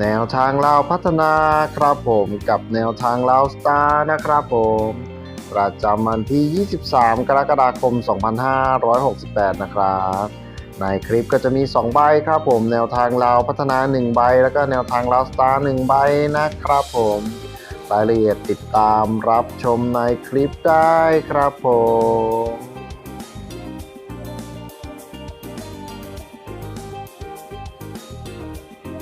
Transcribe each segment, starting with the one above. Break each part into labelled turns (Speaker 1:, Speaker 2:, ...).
Speaker 1: แนวทางเราพัฒนาครับผมกับแนวทางเราสตาร์นะครับผมประจำวันที่ 23 กรกฎาคม 2568 นะครับ ในคลิปก็จะมี 2 ใบครับผม แนวทางเราพัฒนา 1 ใบ แล้วก็แนวทางเราสตาร์1ใบนะครับผม รายละเอียดติดตามรับชมในคลิปได้ครับผม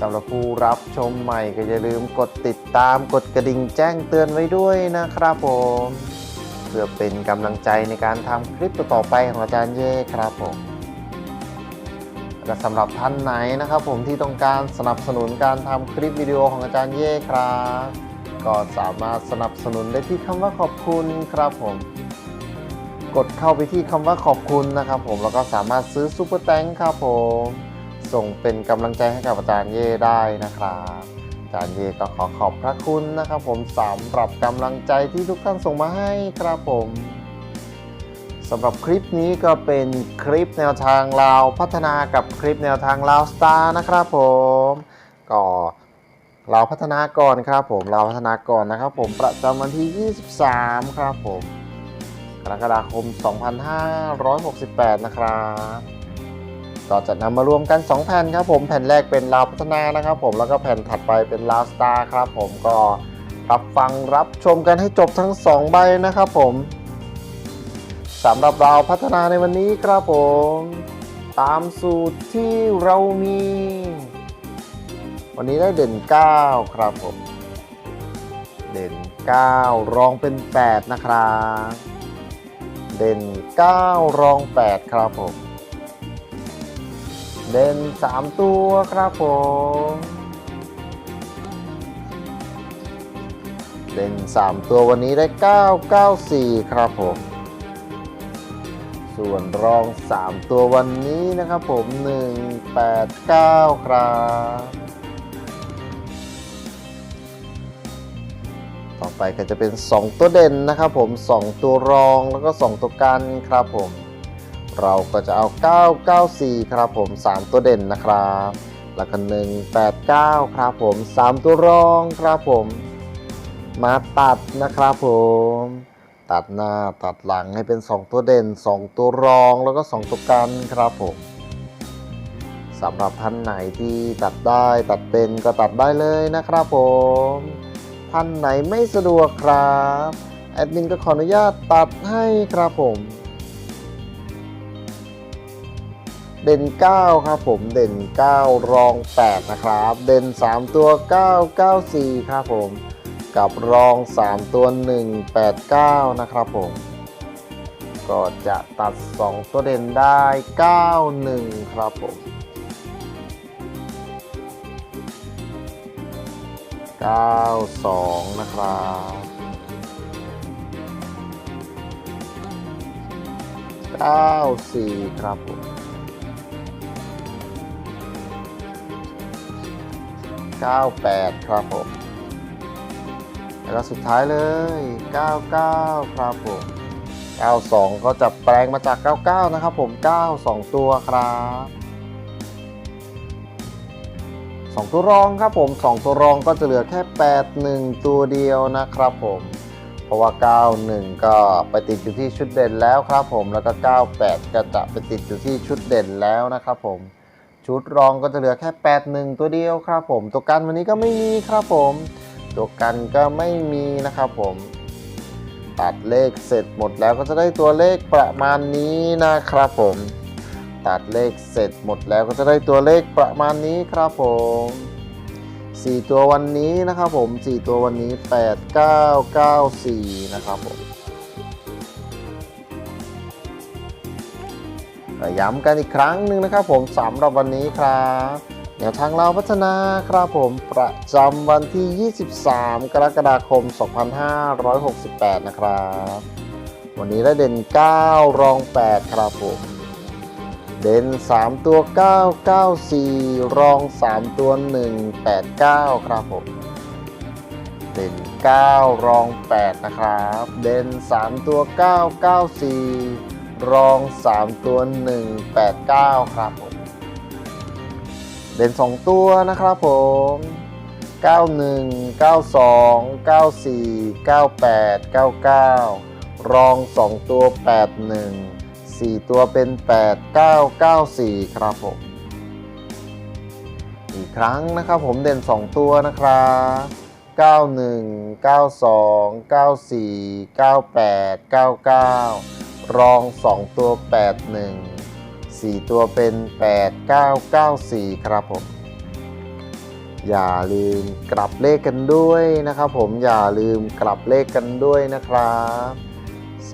Speaker 1: สำหรับผู้รับชมใหม่ก็อย่าลืมกดติดตามกดกระดิ่งแจ้งเตือนไว้ด้วยนะครับผม เพื่อเป็นกำลังใจในการทำคลิปต่อไปของอาจารย์เย่ครับผมและสำหรับท่านไหนนะครับ ผมที่ต้องการสนับสนุนการทำคลิปวิดีโอของอาจารย์เย่ครับก็สามารถสนับสนุนได้ที่คำว่าขอบคุณครับผม กดเข้าไปที่คำว่าขอบคุณนะครับ ผมแล้วก็สามารถซื้อซูเปอร์แตงครับผม ส่งเป็นกำลังใจให้กับอาจารย์เย่ได้นะครับอาจารย์เย่ก็ขอขอบพระคุณนะครับ ผมสำหรับกำลังใจที่ทุกท่านส่งมาให้ครับผมสำหรับคลิปนี้ก็เป็นคลิปแนวทางลาวพัฒนากับคลิปแนวทางลาวสตาร์นะครับผมก็เราวพัฒนาก่อนครับผมเราวพัฒนาก่อนนะครับ ผมประจำวันที่ 23 ครับผมกรกฎาคม 2568 นะครับ ก็จะนำมารวมกัน 2 แผ่นครับผมแผ่นแรกเป็นลาวพัฒนานะครับผมแล้วก็แผ่นถัดไปเป็นลาวสตาร์ครับผมก็รับฟังรับชมกันให้จบทั้ง 2 ใบนะครับผมสำหรับเราวพัฒนาในวันนี้ครับผม ตามสูตรที่เรามี วันนี้ได้เด่น 9 ครับผม เด่น 9 รองเป็น 8 นะครับ เด่น 9 รอง 8 ครับผม เด่น3 ตัวครับผม เด่น3 ตัววันนี้ได้ 994 ครับผม ส่วนรอง 3 ตัววันนี้นะครับผม 189 ครับต่อไปก็จะเป็น 2 ตัวเด่นนะครับผม 2 ตัวรองแล้วก็ 2 ตัวกันครับผม เราก็จะเอา 994 ครับผม 3 ตัวเด่นนะครับ แล้วก็189 ครับผม 3 ตัวรองครับผม มาตัดนะครับผม ตัดหน้าตัดหลังให้เป็น 2 ตัวเด่น 2 ตัวรองแล้วก็ 2 ตัวกันครับผมสำหรับท่านไหนที่ตัดได้ตัดเป็นก็ตัดได้เลยนะครับผม ท่านไหนไม่สะดวกครับ แอดมินก็ขออนุญาตตัดให้ครับผม เด่น 9 ครับผมเด่น 9 รอง 8 นะครับ เด่น 3 ตัว 994 ครับผม กับรอง 3 ตัว 189 นะครับผม ก็จะตัด 2 ตัวเด่นได้ 91 ครับผม92 นะครับ94 ครับผม 98 ครับผม แล้วสุดท้ายเลย 99 ครับผม 92 ก็จะแปลงมาจาก 99 นะครับผม 9 2 ตัวครับ2ตัวรองครับผม 2 ตัวรองก็จะเหลือแค่ 81 ตัวเดียวนะครับผมเพราะว่า 91 ก็ไปติดอยู่ที่ชุดเด่นแล้วครับผม แล้วก็ 98 ก็จะไปติดอยู่ที่ชุดเด่นแล้วนะครับผม ชุดรองก็จะเหลือแค่ 81 ตัวเดียวครับผม ตัวกันวันนี้ก็ไม่มีครับผม ตัวกันก็ไม่มีนะครับผม ตัดเลขเสร็จหมดแล้วก็จะได้ตัวเลขประมาณนี้นะครับผม ตัดเลขเสร็จหมดแล้วก็จะได้ตัวเลขประมาณนี้ครับผม4ตัววันนี้นะครับผม4ตัววันนี้ 8 9 9 4 นะครับผม ย้ำกันอีกครั้งหนึ่งนะครับผมสำหรับวันนี้ครับแนวทางเราพัฒนาครับผมประจำวันที่ 23 กรกฎาคม 2568 นะครับ วันนี้ได้เด่น 9 รอง 8 ครับผมเด่น 3 ตัว 9 9 4 รอง 3 ตัว 1 8 9 ครับผมเด่น 9 รอง 8 นะครับ เด่น 3 ตัว 9 9 4 รอง 3 ตัว 1 8 9 ครับผม เด่น 2 ตัวนะครับผม 91 92 94 98 99 รอง 2 ตัว 81 4 ตัวเป็น 8994 ครับผม อีกครั้งนะครับผมเด่น 2 ตัวนะครับ91 92 94 98 99 รอง 2 ตัว 81 4 ตัวเป็น 8994 ครับผม อย่าลืมกลับเลขกันด้วยนะครับผมอย่าลืมกลับเลขกันด้วยนะครับ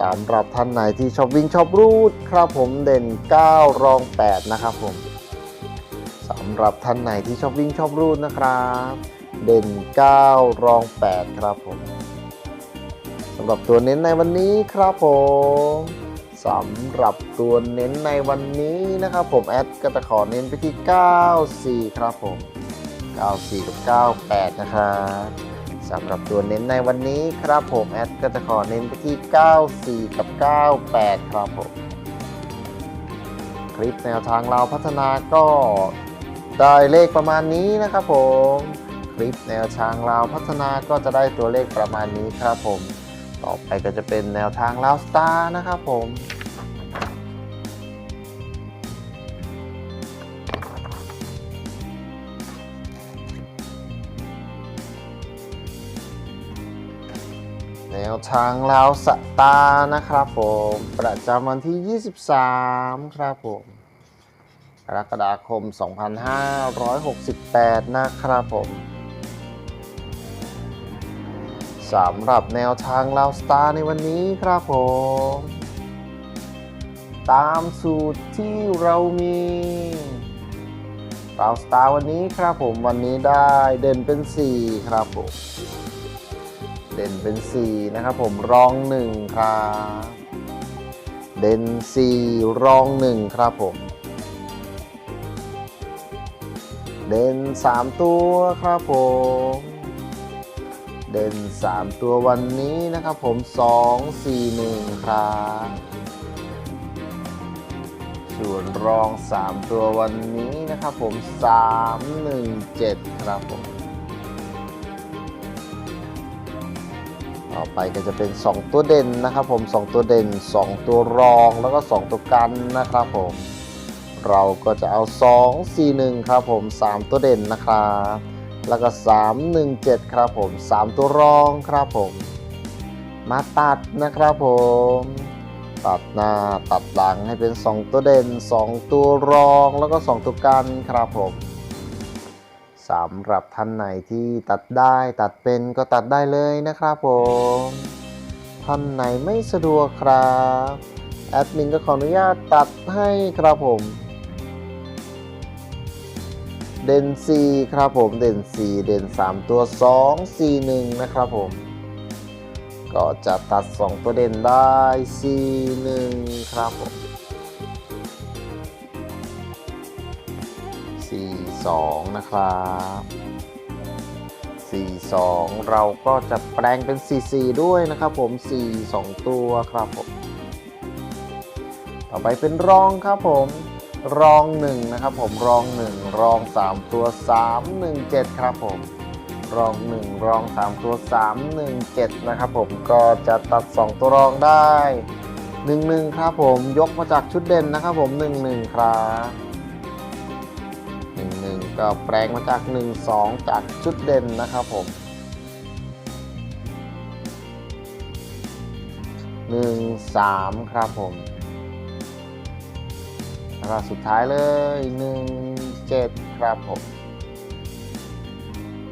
Speaker 1: สำหรับท่านไหนที่ชอบวิ่งชอบรูดครับผมเด่น 9 รอง 8 นะครับผมสำหรับท่านไหนที่ชอบวิ่งชอบรูดนะครับ เด่น 9 รอง 8 ครับผมสำหรับตัวเน้นในวันนี้ครับผม สำหรับตัวเน้นในวันนี้นะครับผมแอดก็จะขอเน้นไปที่ 94 ครับผม 94 กับ 98 นะครับสำหรับตัวเน้นในวันนี้ครับผมแอดก็จะขอเน้นไปที่ 94 กับ 98 ครับผม คลิปแนวทางเราพัฒนาก็ได้เลขประมาณนี้นะครับผมคลิปแนวทางเราพัฒนาก็จะได้ตัวเลขประมาณนี้ครับผม ต่อไปก็จะเป็นแนวทางลาวสตาร์นะครับผม แนวทางลาวสตาร์นะครับผม ประจำวันที่ 23 ครับผมกรกฎาคม 2568 นะครับผมสำหรับแนวทางลาวสตาร์ในวันนี้ครับผม ตามสูตรที่เรามีลาวสตาร์วันนี้ครับผมวันนี้ได้เด่นเป็น 4 ครับผม เด่นเป็น 4 นะครับผมรอง 1 ครับ เด่น 4 รอง 1 ครับผม เด่น 3 ตัวครับผม เด่น 3 ตัววันนี้นะครับผม 2 4 1 ครับส่วนรอง 3 ตัววันนี้นะครับผม 3 1 7 ครับผม ต่อไปก็จะเป็น 2 ตัวเด่นนะครับผม 2 ตัวเด่น 2 ตัวรองแล้วก็ 2 ตัวกันนะครับผม เราก็จะเอา 2 4 1 ครับผม 3 ตัวเด่นนะครับ แล้วก็ 3 1 7 ครับผม 3 ตัวรองครับผม มาตัดนะครับผม ตัดหน้าตัดหลังให้เป็น 2 ตัวเด่น 2 ตัวรองแล้วก็ 2 ตัวกันครับผม สำหรับท่านไหนที่ตัดได้ตัดเป็นก็ตัดได้เลยนะครับผม ท่านไหนไม่สะดวกครับแอดมินก็ขออนุญาตตัดให้ครับผม เด่น4ครับผมเด่น 4 เด่น 3 ตัว 2 4 1 นะครับผม ก็จะตัด 2 ตัวเด่นได้ 4 1 ครับผม 42 นะครับ 42 เราก็จะแปลงเป็น 44 ด้วยนะครับผม 4 2 ตัวครับผม ต่อไปเป็นรองครับผมรองหนึ่งนะครับผมรองหนึ่งรองสามตัวสามหนึ่งเจ็ดครับผมรองหนึ่งรองสามตัวสามหนึ่งเจ็ดนะครับผมก็จะตัดสองตัวรองได้หนึ่งหนึ่งครับผมยกมาจากชุดเด่นนะครับผมหนึ่งหนึ่งครับ หนึ่งก็แปลงมาจากหนึ่งสองจากชุดเด่นนะครับผมหนึ่งสามครับผม แล้วก็สุดท้ายเลยหนึ่งเจ็ดครับผม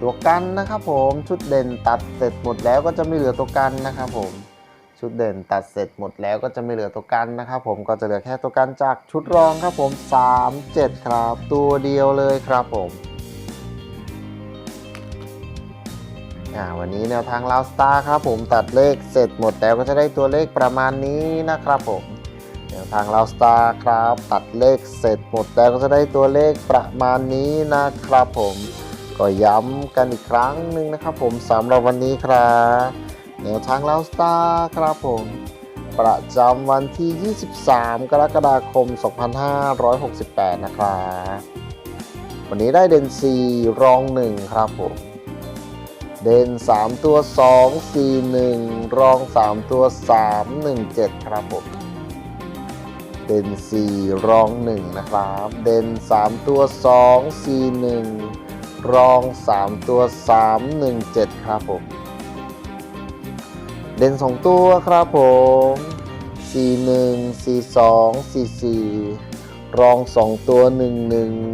Speaker 1: ตัวกันนะครับผมชุดเด่นตัดเสร็จหมดแล้วก็จะไม่เหลือตัวกันนะครับผม ชุดเด่นตัดเสร็จหมดแล้วก็จะไม่เหลือตัวกันนะครับผมก็จะเหลือแค่ตัวกันจากชุดรองครับผม 3 7 ครับ ตัวเดียวเลยครับผมวันนี้แนวทางลาวสตาร์ครับผมตัดเลขเสร็จหมดแล้วก็จะได้ตัวเลขประมาณนี้นะครับผมแนวทางลาวสตาร์ครับ ตัดเลขเสร็จหมดแล้วก็จะได้ตัวเลขประมาณนี้นะครับผมก็ย้ำกันอีกครั้งหนึ่งนะครับผมสำหรับวันนี้ครับ แนวทางแลาวสตาร์ครับผม ประจำวันที่ 23 กรกฎาคม 2568 นะครับวันนี้ได้เด่น 4 รอง 1 ครับผม เด่น 3 ตัว 2 4 1 รอง 3 ตัว 3 1 7 ครับผม เด่น 4 รอง 1 นะครับ เด่น 3 ตัว 2 4 1 รอง 3 ตัว 3 1 7 ครับผม เด่น2ตัวครับผม 4 1 4 2 4 4 รอง2ตัว 1 1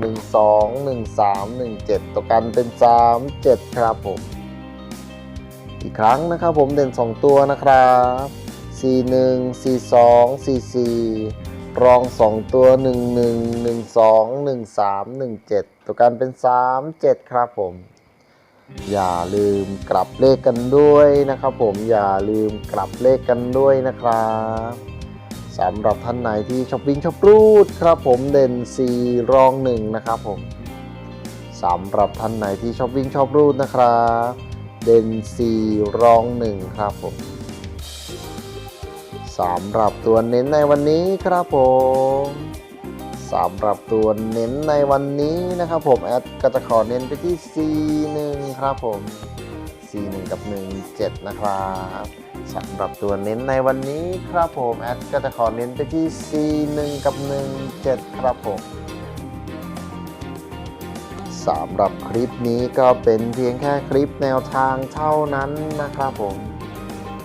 Speaker 1: 1 2 1 3 1 7ตัวกันเป็น 3 7 ครับผม อีกครั้งนะครับผมเด่น2ตัวนะครับ 4 1 4 2 4 4รอง 2 ตัว 1 1 1 2 1 3 1 7 ตัวกันเป็น 3 7 ครับผม อย่าลืมกลับเลขกันด้วยนะครับ ผมอย่าลืมกลับเลขกันด้วยนะครับสำหรับท่านไหนที่ชอบวิ่งชอบรูดครับ ผมเด่น4รอง1นะครับผมสำหรับท่านไหนที่ชอบวิ่งชอบรูดนะครับเด่น4รอง1ครับผมสำหรับตัวเน้นในวันนี้ครับผม สำหรับตัวเน้นในวันนี้นะครับผมแอดก็จะขอเน้นไปที่ C1 ครับผม C1 กับ 17 นะครับสำหรับตัวเน้นในวันนี้ครับผมแอดก็จะขอเน้นไปที่ C1 กับ 17 ครับผมสำหรับคลิปนี้ก็เป็นเพียงแค่คลิปแนวทางเท่านั้นนะครับผม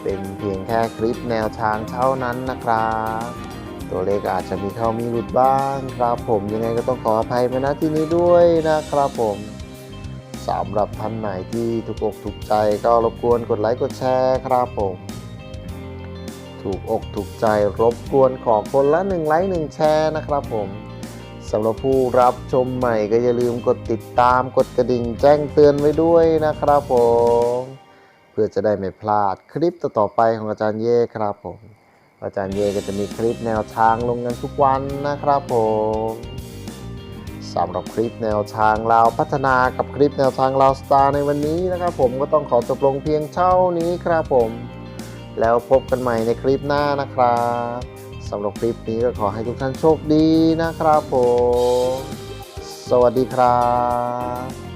Speaker 1: เป็นเพียงแค่คลิปแนวทางเท่านั้นนะครับ ตัวเลขอาจจะมีเข้ามีหลุดบ้างครับผมยังไงก็ต้องขออภัยมาณที่นี้ด้วยนะครับผมสำหรับท่านไหนที่ถูกอกถูกใจก็รบกวนกดไลค์กดแชร์ครับผม ถูกอกถูกใจรบกวนขอคนละ1ไลค์1แชร์นะครับผมสำหรับผู้รับชมใหม่ก็อย่าลืมกดติดตามกดกระดิ่งแจ้งเตือนไว้ด้วยนะครับผม เพื่อจะได้ไม่พลาดคลิปต่อๆไปของอาจารย์เย่ครับผม อาจารย์เยก็จะมีคลิปแนวทางลงกันทุกวันนะครับผมสำหรับคลิปแนวทางเราพัฒนากับคลิปแนวทางเราสตาร์ในวันนี้นะครับผมก็ต้องขอจบลงเพียงเท่านี้ครับผม แล้วพบกันใหม่ในคลิปหน้านะครับสำหรับคลิปนี้ก็ขอให้ทุกท่านโชคดีนะครับผม สวัสดีครับ